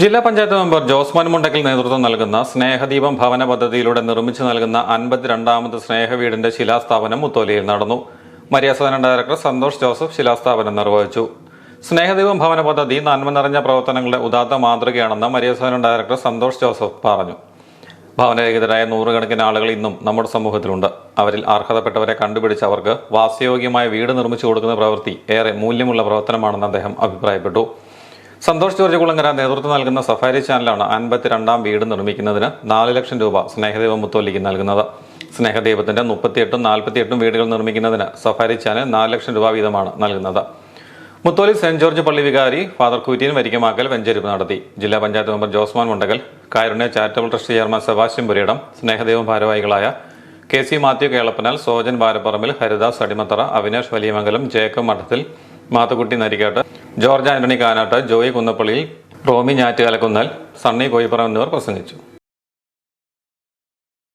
ജില്ലാ പഞ്ചായത്ത് മെമ്പർ ജോസ്മാൻ മുണ്ടക്കൽ നേതൃത്വം നൽകുന്ന സ്നേഹദീപം ഭവന പദ്ധതിയിലൂടെ നിർമ്മിച്ചു നൽകുന്ന അൻപത്തിരണ്ടാമത് സ്നേഹവീടിന്റെ ശിലാസ്ഥാപനം മുത്തോലിയിൽ നടന്നു. മര്യാസദന ഡയറക്ടർ സന്തോഷ് ജോസഫ് ശിലാസ്ഥാപനം നിർവഹിച്ചു. സ്നേഹദീപം ഭവന പദ്ധതി നന്മ നിറഞ്ഞ പ്രവർത്തനങ്ങളുടെ ഉദാത്ത മാതൃകയാണെന്ന് മര്യാസദന ഡയറക്ടർ സന്തോഷ് ജോസഫ് പറഞ്ഞു. ഭവനരഹിതരായ നൂറുകണക്കിന് ആളുകൾ ഇന്നും നമ്മുടെ സമൂഹത്തിലുണ്ട്. അവരിൽ അർഹതപ്പെട്ടവരെ കണ്ടുപിടിച്ച് അവർക്ക് വാസയോഗ്യമായ വീട് നിർമ്മിച്ചു കൊടുക്കുന്ന പ്രവൃത്തി ഏറെ മൂല്യമുള്ള പ്രവർത്തനമാണെന്ന് അദ്ദേഹം അഭിപ്രായപ്പെട്ടു. സന്തോഷ് ജോർജ് കുളങ്ങര നേതൃത്വം നൽകുന്ന സഫാരി ചാനലാണ് അൻപത്തിരണ്ടാം വീട് നിർമ്മിക്കുന്നതിന് നാല് ലക്ഷം രൂപ സ്നേഹദേവ മുത്തോലിക്ക് നൽകുന്നത്. സ്നേഹദൈവത്തിന്റെ മുപ്പത്തിയെട്ടും നാൽപ്പത്തിയെട്ടും വീടുകൾ നിർമ്മിക്കുന്നതിന് സഫാരി ചാനൽ നാല് ലക്ഷം രൂപ വീതമാണ് നൽകുന്നത്. മുത്തോലി സെന്റ് ജോർജ് പള്ളി വികാരി ഫാദർ കുര്യൻ വരിക്കമാക്കൽ വെഞ്ചരിപ്പ് നടത്തി. ജില്ലാ panchayat member Josman Mundakal Karunya charitable trust chairman Sebastian Puriyidam Snehadevam ഭാരവാഹികളായ K C Mathew Kelappanal Sojan Barapparambil Haridas Adimathara Avinash Valiyamangalam Jacob Madathil Mathukutty Narikkattu George Antony Kanattu Joy Kunnappallil Romy ഞാറ്റുകാലക്കുന്നൽ Sunny Koippuram എന്നിവർ പ്രസംഗിച്ചു.